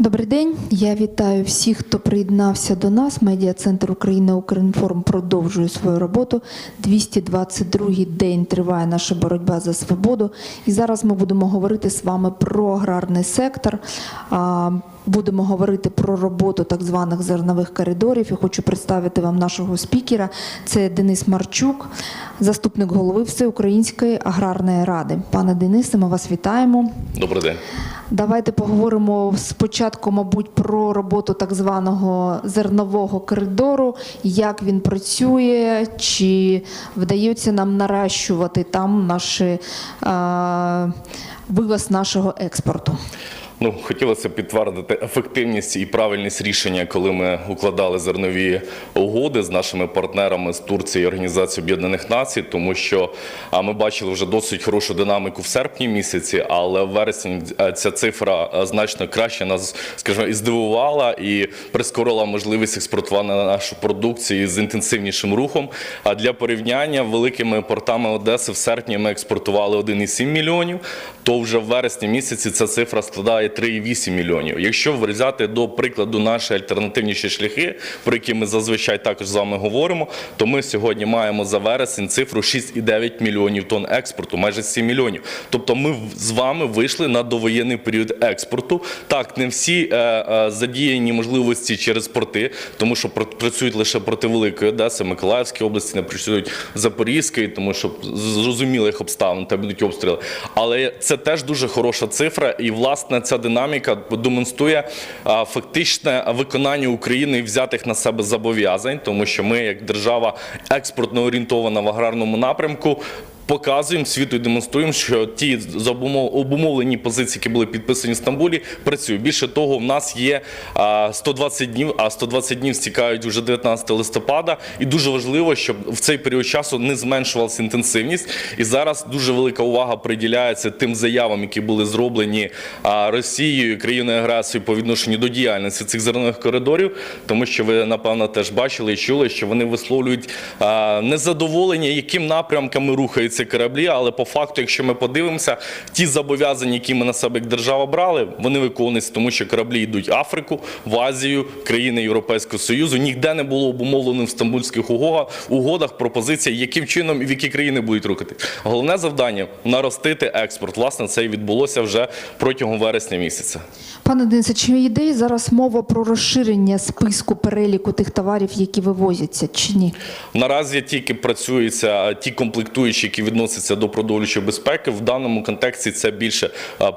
Добрий день. Я вітаю всіх, хто приєднався до нас. Медіа Центр України Укрінформ продовжує свою роботу. 222-й день триває наша боротьба за свободу. І зараз ми будемо говорити з вами про аграрний сектор. Будемо говорити про роботу так званих зернових коридорів. І хочу представити вам нашого спікера. Це Денис Марчук, заступник голови Всеукраїнської аграрної ради. Пане Денисе, ми вас вітаємо. Добрий день. Давайте поговоримо спочатку, мабуть, про роботу так званого зернового коридору, як він працює, чи вдається нам наращувати там наші, е, вивоз нашого експорту. Ну, хотілося підтвердити ефективність і правильність рішення, коли ми укладали зернові угоди з нашими партнерами з Турції і Організації Об'єднаних Націй, тому що ми бачили вже досить хорошу динаміку в серпні місяці, але в вересні ця цифра значно краще нас, скажімо, і здивувала і прискорила можливість експортувати нашу продукцію з інтенсивнішим рухом. А для порівняння великими портами Одеси в серпні ми експортували 1,7 мільйонів, то вже в вересні місяці ця цифра складає 3,8 мільйонів. Якщо взяти до прикладу наші альтернативніші шляхи, про які ми зазвичай також з вами говоримо, то ми сьогодні маємо за вересень цифру 6,9 мільйонів тонн експорту, майже 7 мільйонів. Тобто ми з вами вийшли на довоєнний період експорту. Так, не всі е, е, задіяні можливості через порти, тому що працюють лише проти Великої Одеси, Миколаївської області, не працюють Запорізької, тому що зрозумілих обставин та будуть обстріли. Але це теж дуже хороша цифра, і власне ця динаміка демонструє фактичне виконання України взятих на себе зобов'язань, тому що ми, як держава експортно орієнтована в аграрному напрямку. Показуємо світу і демонструємо, що ті обумовлені позиції, які були підписані в Стамбулі, працюють. Більше того, в нас є а, 120 днів, а 120 днів стікають вже 19 листопада. І дуже важливо, щоб в цей період часу не зменшувалася інтенсивність. І зараз дуже велика увага приділяється тим заявам, які були зроблені Росією, країною агресією по відношенню до діяльності цих зернових коридорів, тому що ви напевно теж бачили і чули, що вони висловлюють незадоволення, яким напрямками рухаються кораблі. Але по факту, якщо ми подивимося, ті зобов'язання, які ми на себе як держава брали, вони виконуються, тому що кораблі йдуть в Африку, в Азію, країни Європейського Союзу. Ніде не було обумовлено в стамбульських угодах, угодах пропозиція, яким чином і в які країни будуть рухати. Головне завдання наростити експорт. Власне, це і відбулося вже протягом вересня місяця. Пане Денисе, чи йде зараз мова про розширення списку переліку тих товарів, які вивозяться, чи ні? Наразі тільки працюються ті комплектуючі, які відносяться до продовольчої безпеки. В даному контексті це більше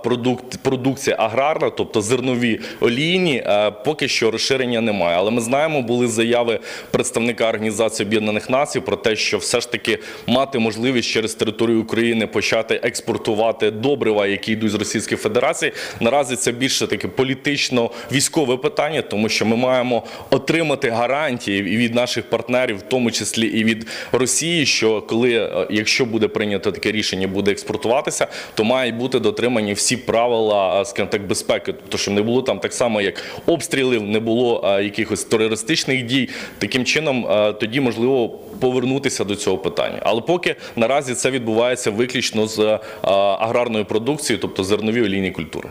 продукт, продукція аграрна, тобто зернові олійні. Поки що розширення немає. Але ми знаємо, були заяви представника Організації Об'єднаних Націй про те, що все ж таки мати можливість через територію України почати експортувати добрива, які йдуть з Російської Федерації. Наразі це більше таке політично-військове питання, тому що ми маємо отримати гарантії і від наших партнерів, в тому числі і від Росії, що коли, е, якщо буде прийнято таке рішення, буде експортуватися, то мають бути дотримані всі правила, е, скажімо так, безпеки, тобто, щоб не було там так само, як обстрілів, не було е, якихось терористичних дій. Таким чином, е, тоді можливо повернутися до цього питання. Але поки наразі це відбувається виключно з аграрної продукцією, тобто зернові олійні культури.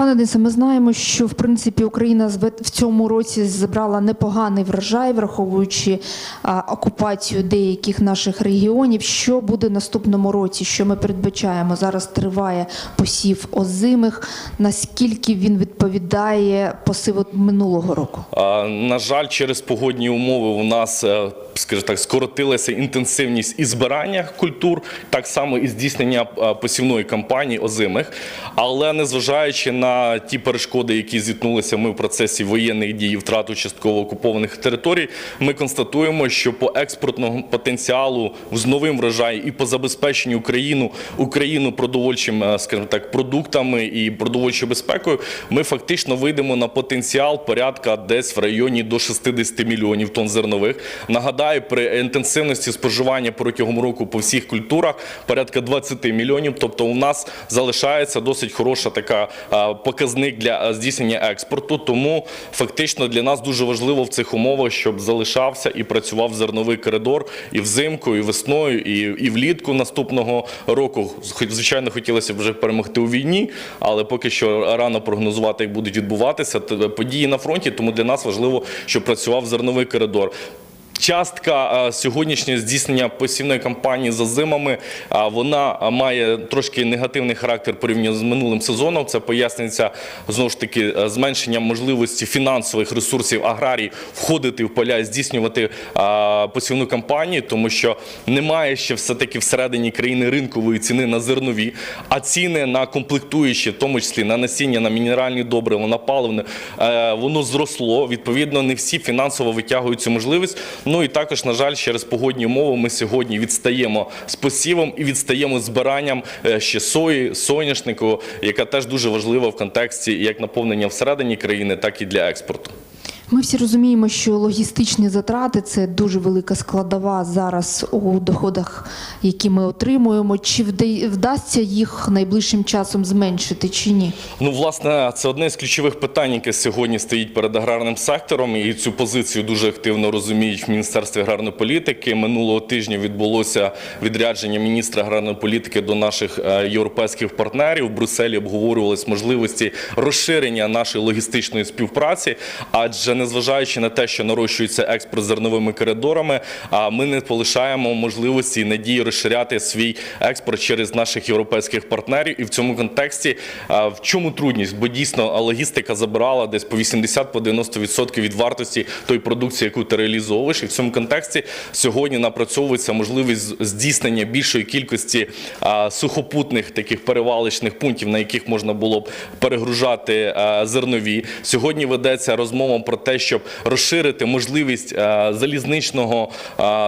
Пане Денисе, ми знаємо, що в принципі Україна в цьому році зібрала непоганий врожай, враховуючи а, окупацію деяких наших регіонів. Що буде наступному році? Що ми передбачаємо? Зараз триває посів озимих. Наскільки він відповідає посиву минулого року? А, На жаль, через погодні умови у нас, е, скажімо так, скоротилася інтенсивність і збирання культур, так само і здійснення посівної кампанії озимих. Але незважаючи на ті перешкоди, які зіткнулися ми в процесі воєнних дій і втрату частково окупованих територій, ми констатуємо, що по експортному потенціалу з новим врожаєм і по забезпеченню Україну Україну продовольчим, е, скажімо так, продуктами і продовольчою безпекою, ми фактично вийдемо на потенціал порядка десь в районі до 60 мільйонів тонн зернових. Нагадаю, при інтенсивності споживання протягом року по всіх культурах порядка 20 мільйонів. Тобто, у нас залишається досить хороша така а, показник для е, здійснення експорту. Тому фактично для нас дуже важливо в цих умовах, щоб залишався і працював зерновий коридор і взимку, і весною, і, влітку наступного року. Звичайно, хотілося б вже перемогти у війні, але поки що рано прогнозувати, як будуть відбуватися події на фронті. Тому для нас важливо, щоб працював зерновий коридор. Частка сьогоднішнього здійснення посівної кампанії за зимами вона має трошки негативний характер порівняно з минулим сезоном. Це пояснюється знову ж таки зменшенням можливості фінансових ресурсів аграрій входити в поля і здійснювати посівну кампанію, тому що немає ще все таки всередині країни ринкової ціни на зернові, а ціни на комплектуючі, в тому числі на насіння, на мінеральні добрива, на паливне, е, воно зросло. Відповідно, не всі фінансово витягують цю можливість. Ну і також, на жаль, через погодні умови ми сьогодні відстаємо з посівом і відстаємо збиранням е, ще сої, соняшнику, яка теж дуже важлива в контексті як наповнення всередині країни, так і для експорту. Ми всі розуміємо, що логістичні затрати це дуже велика складова зараз у доходах, які ми отримуємо. Чи вдасться їх найближчим часом зменшити чи ні? Ну, власне, це одне з ключових питань, яке сьогодні стоїть перед аграрним сектором, і цю позицію дуже активно розуміють в Міністерстві аграрної політики. Минулого тижня відбулося відрядження міністра аграрної політики до наших е, європейських партнерів. В Брюсселі обговорювалися можливості розширення нашої логістичної співпраці, адже незважаючи на те, що нарощується експорт зерновими коридорами, а ми не полишаємо можливості і надії розширяти свій експорт через наших європейських партнерів. І в цьому контексті в чому трудність? Бо дійсно логістика забирала десь по 80 по 90% від вартості тої продукції, яку ти реалізовуєш. І в цьому контексті сьогодні напрацьовується можливість здійснення більшої кількості сухопутних таких перевалочних пунктів, на яких можна було б перегружати зернові. Сьогодні ведеться розмова про те, щоб розширити можливість залізничного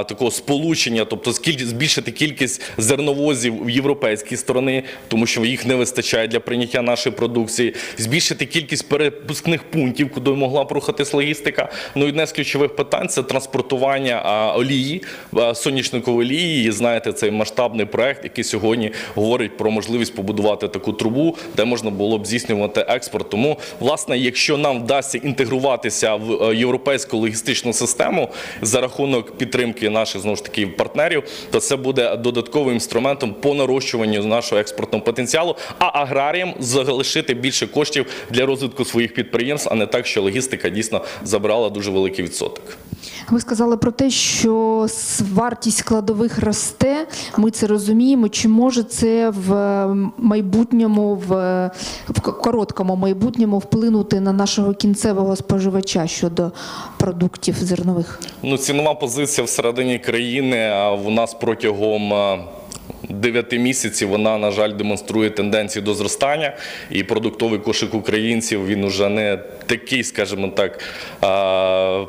такого сполучення, тобто збільшити кількість зерновозів в європейській сторони, тому що їх не вистачає для прийняття нашої продукції, збільшити кількість перепускних пунктів, куди могла б рухатись логістика. Ну одне з ключових питань це транспортування олії, а, соняшникової олії. І знаєте, цей масштабний проект, який сьогодні говорить про можливість побудувати таку трубу, де можна було б здійснювати експорт. Тому, власне, якщо нам вдасться інтегруватися в е, європейську логістичну систему за рахунок підтримки наших знову ж таки партнерів, то це буде додатковим інструментом по нарощуванню нашого експортного потенціалу, а аграріям залишити більше коштів для розвитку своїх підприємств, а не так, що логістика дійсно забрала дуже великий відсоток. Ви сказали про те, що вартість складових росте. Ми це розуміємо. Чи може це в майбутньому, в, в короткому майбутньому вплинути на нашого кінцевого споживача щодо продуктів зернових? Ну, цінова позиція всередині країни у нас протягом. А, Дев'яти місяців вона, на жаль, демонструє тенденцію до зростання, і продуктовий кошик українців він уже не такий, скажімо так,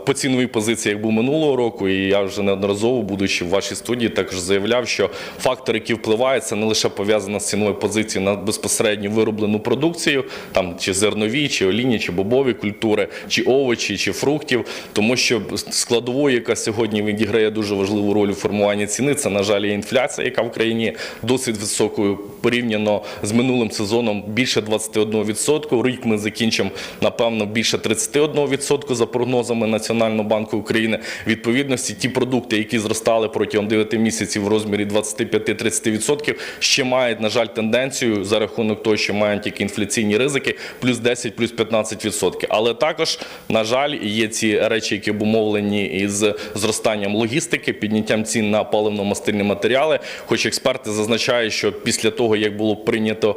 по ціновій позиції, як був минулого року. І я вже неодноразово, будучи в вашій студії, також заявляв, що фактор, який впливає, це не лише пов'язано з ціновою позицією на безпосередньо вироблену продукцію, там чи зернові, чи олійні, чи бобові культури, чи овочі, чи фруктів, тому що складовою, яка сьогодні відіграє дуже важливу роль у формуванні ціни, це, на жаль, інфляція, яка в країні досить високою порівняно з минулим сезоном більше 21%. Рік ми закінчимо, напевно, більше 31% за прогнозами Національного банку України. Відповідності ті продукти, які зростали протягом 9 місяців в розмірі 25-30%, ще мають, на жаль, тенденцію за рахунок того, що мають тільки інфляційні ризики, плюс 10, плюс 15%. Але також, на жаль, є ці речі, які обумовлені із зростанням логістики, підняттям цін на паливно-мастильні матеріали. Хоч експерти зазначають, що після того, як було прийнято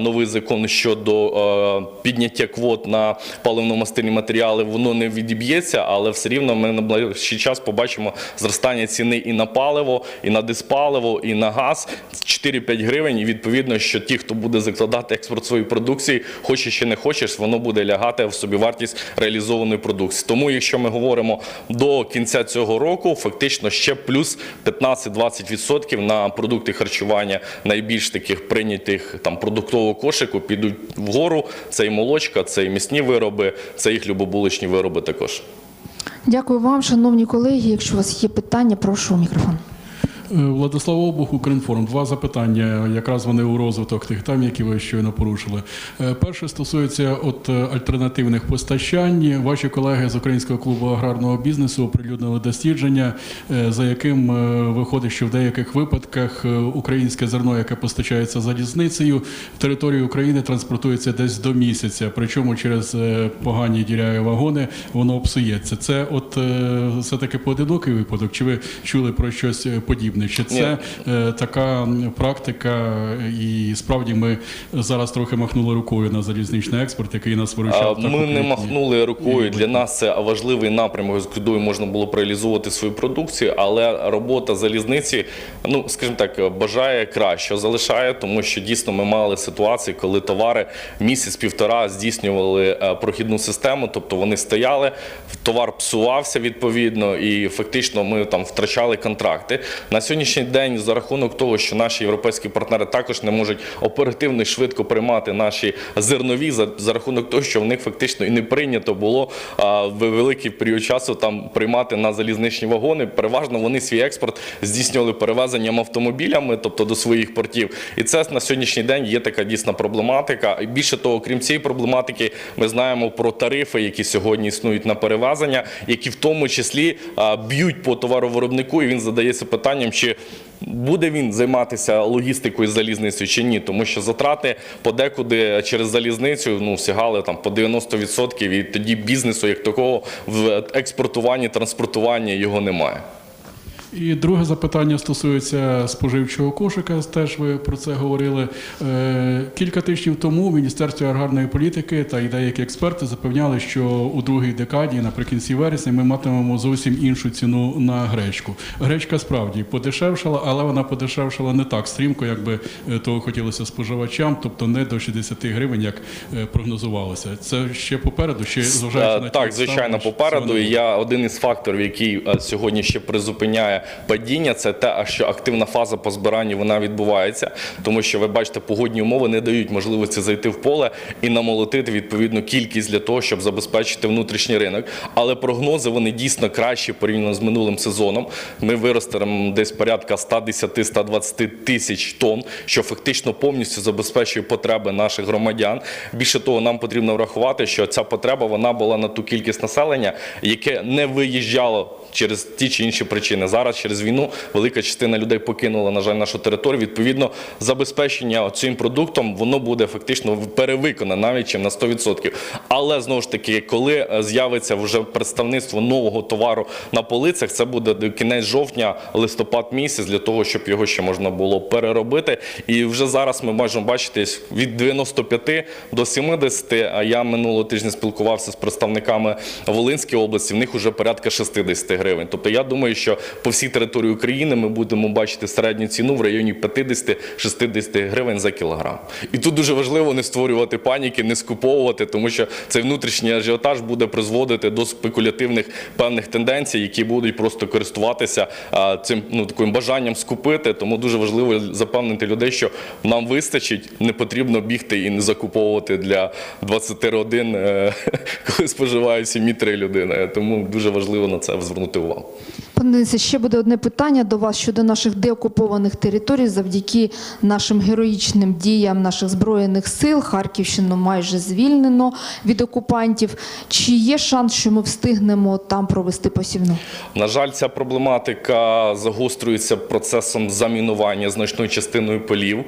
новий закон щодо підняття квот на паливно-мастильні матеріали, воно не відіб'ється, але все рівно ми на ближчий час побачимо зростання ціни і на паливо, і на диспаливо, і на газ 4-5 гривень. І відповідно, що ті, хто буде закладати експорт своєї продукції, хочеш чи не хочеш, воно буде лягати в собівартість реалізованої продукції. Тому, якщо ми говоримо до кінця цього року, фактично ще плюс 15-20% на продукти харчування найбільш таких прийнятих там продуктового кошику підуть вгору. Це і молочка, це і місні вироби, це їх любобуличні вироби також. Дякую вам, шановні колеги. Якщо у вас є питання, прошу мікрофон. Е, Владислав Обух, Укрінформ. Два запитання. Якраз вони у розвиток тих тем, які ви щойно порушили. Е, Перше стосується от е, альтернативних постачань. Ваші колеги з Українського клубу аграрного бізнесу оприлюднили дослідження, за яким виходить, що в деяких випадках українське зерно, яке постачається залізницею, територію України транспортується десь до місяця. Причому через погані діряві вагони воно псується. Це от все таки поодинокий випадок. Чи ви чули про щось е, подібне? Чи це е, така практика, і справді ми зараз трохи махнули рукою на залізничний експорт, який нас виручав? так Ми не махнули рукою. Для нас це важливий напрямок, з кудою можна було реалізовувати свою продукцію, але робота залізниці, ну скажімо так, бажає краще, залишає, тому що дійсно ми мали ситуації, коли товари місяць-півтора здійснювали е, прохідну систему, тобто вони стояли, товар псувався відповідно, і фактично ми там втрачали контракти. На сьогоднішній день, за рахунок того, що наші європейські партнери також не можуть оперативно і швидко приймати наші зернові, за, за рахунок того, що в них фактично і не прийнято було в великий період часу там приймати на залізничні вагони. Переважно вони свій експорт здійснювали перевезенням автомобілями, тобто до своїх портів. І це на сьогоднішній день є така дійсна проблематика. І більше того, крім цієї проблематики, ми знаємо про тарифи, які сьогодні існують на перевезення, які в тому числі б'ють по товаровиробнику, і він задається питанням, чи Буде він займатися логістикою залізницею чи ні, тому що затрати подекуди через залізницю ну сягали там по 90%, і тоді бізнесу як такого в експортуванні, транспортуванні його немає. І друге запитання стосується споживчого кошика. Теж ви про це говорили. Е, Кілька тижнів тому в Міністерстві аграрної політики та й деякі експерти запевняли, що у другій декаді, наприкінці вересня, ми матимемо зовсім іншу ціну на гречку. Гречка справді подешевшала, але вона подешевшала не так стрімко, як би е, того хотілося споживачам, тобто не до 60 гривень, як е, прогнозувалося. Це ще попереду, ще зважаючи на Так, звичайно, попереду. я один із факторів, який сьогодні ще призупиняє падіння, це те, що активна фаза по збиранню вона відбувається, тому що ви бачите, погодні умови не дають можливості зайти в поле і намолотити відповідну кількість для того, щоб забезпечити внутрішній ринок. Але прогнози вони дійсно кращі порівняно з минулим сезоном. Ми виростемо десь порядка 110-120 тисяч тонн, що фактично повністю забезпечує потреби наших громадян. Більше того, нам потрібно врахувати, що ця потреба вона була на ту кількість населення, яке не виїжджало через ті чи інші причини. Зараз через війну велика частина людей покинула, на жаль, нашу територію. Відповідно, забезпечення цим продуктом воно буде фактично перевиконане навіть чим на 100%. Але знову ж таки, коли е, з'явиться вже представництво нового товару на полицях, це буде кінець жовтня, листопад місяць для того, щоб його ще можна було переробити. І вже зараз ми можемо бачити від 95 до 70, А я минулого тижня спілкувався з представниками Волинської області. В них вже порядка 60 гривень. Тобто я думаю, що по всій території України ми будемо бачити середню ціну в районі 50-60 гривень за кілограм. І тут дуже важливо не створювати паніки, не скуповувати, тому що цей внутрішній ажіотаж буде призводити до спекулятивних певних тенденцій, які будуть просто користуватися цим ну таким бажанням скупити. Тому дуже важливо запевнити людей, що нам вистачить, не потрібно бігти і не закуповувати для 20 родин, е, коли споживають 7-3 людини. Тому дуже важливо на це звернути увагу. Пане Денисе, ще буде одне питання до вас щодо наших деокупованих територій. Завдяки нашим героїчним діям наших збройних сил Харківщину майже звільнено від окупантів. Чи є шанс, що ми встигнемо там провести посівну? На жаль, ця проблематика загострюється процесом замінування значною частиною полів.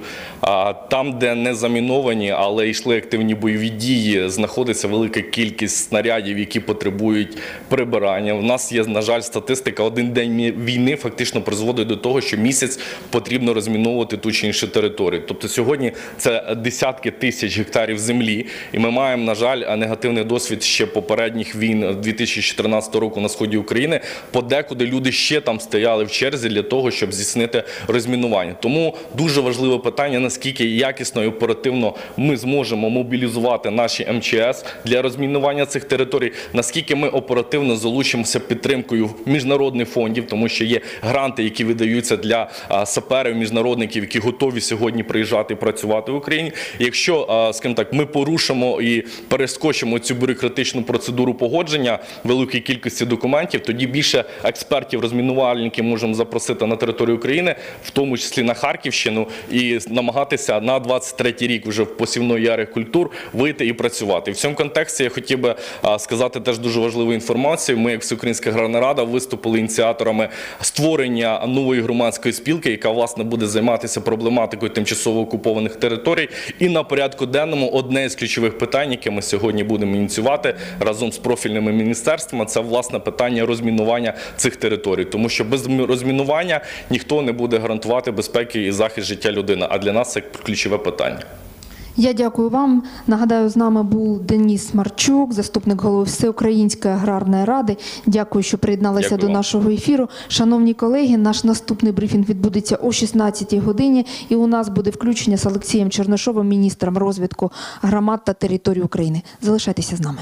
Там, де не заміновані, але йшли активні бойові дії, знаходиться велика кількість снарядів, які потребують прибирання. У нас є, на жаль, статистика. Один день війни фактично призводить до того, що місяць потрібно розміновувати ту чи іншу територію. Тобто сьогодні це десятки тисяч гектарів землі, і ми маємо, на жаль, негативний досвід ще попередніх війн 2014 року на сході України. Подекуди люди ще там стояли в черзі для того, щоб здійснити розмінування. Тому дуже важливе питання: наскільки якісно і оперативно ми зможемо мобілізувати наші МЧС для розмінування цих територій, наскільки ми оперативно залучимося підтримкою міжнародних фондів, тому що є гранти, які видаються для саперів, міжнародників, які готові сьогодні приїжджати і працювати в Україні. Якщо, скажімо так, ми порушимо і перескочимо цю бюрократичну процедуру погодження великої кількості документів, тоді більше експертів, розмінувальників можемо запросити на територію України, в тому числі на Харківщину, і намагатися на 23-й рік вже в посівної яри культур вийти і працювати. В цьому контексті я хотів би сказати теж дуже важливу інформацію. Ми, як Всеукраїнська аграрна рада, виступили ініціаторами створення нової громадської спілки, яка власне буде займатися проблематикою тимчасово окупованих територій. І на порядку денному одне з ключових питань, яке ми сьогодні будемо ініціювати разом з профільними міністерствами, це власне питання розмінування цих територій, тому що без розмінування ніхто не буде гарантувати безпеки і захист життя людини. А для нас це ключове питання. Я дякую вам. Нагадаю, з нами був Деніс Марчук, заступник голови Всеукраїнської аграрної ради. Дякую, що приєдналися Дякую до вам. нашого ефіру. Шановні колеги, наш наступний брифінг відбудеться о 16-й годині, і у нас буде включення з Олексієм Чернишовим, міністром розвитку громад та територій України. Залишайтеся з нами.